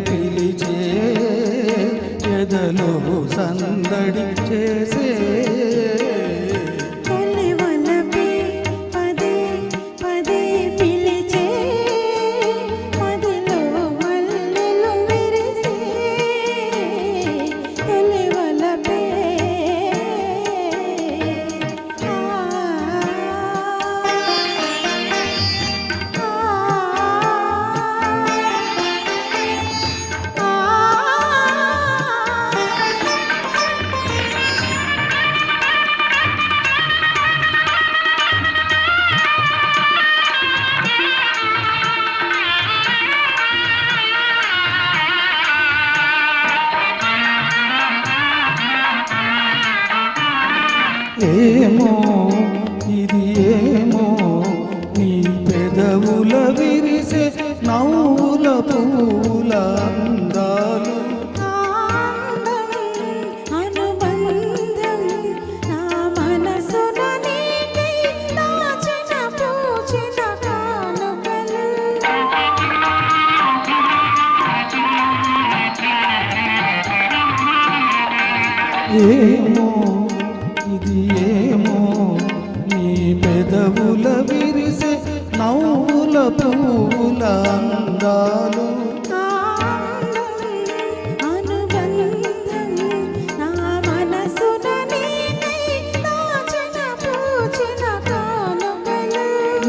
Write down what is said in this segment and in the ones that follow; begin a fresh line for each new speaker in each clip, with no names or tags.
పిలిచే ఎదలో సందడి చేసే ఏమో ఇది ఏమో నీ పెదవుల విరిసే నవ్వుల పూల అందాలు. ఏమో ఇది ఏమో నీ పెదవుల విరిసే నవ్వుల పువ్వుల అందాలు.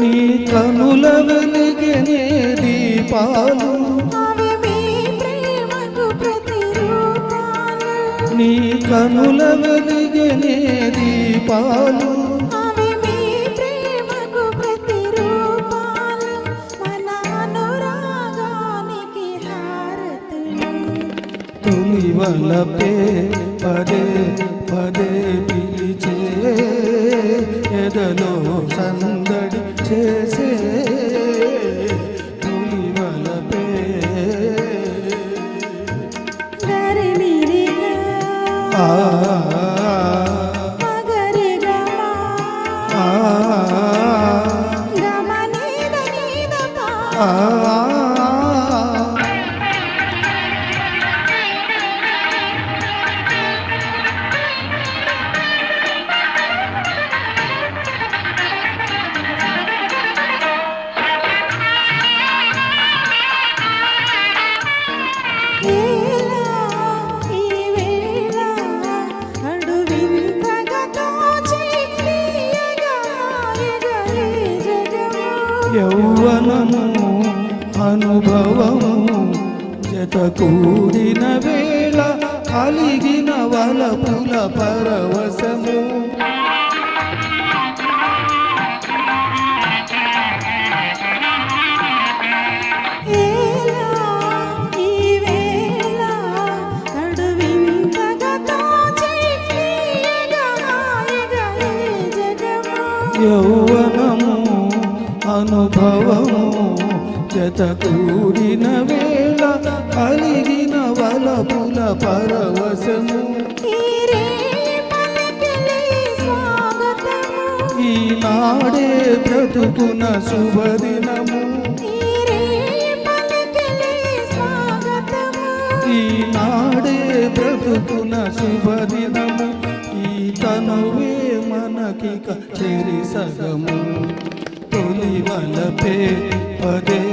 నీ
కనుల వెలిగనే దీపాలు. నీ కనుల వెలిగనే దీపాలు. తొలివలపే పదే పదే పిలిచే ఎదలో సందడి చేసే ఆ. యౌవనము అనుభవము జతకూడిన వేళ కలిగిన వలపుల పరవశము. అనుభవము జత కూడిన వేళ కలిగిన వలపుల పరవశము. ఈనాడే బ్రతుకున శుభదినము. ఈనాడే బ్రతుకున శుభదినము. ఈ తనువే మనకిక చెరి సగము. पे पदे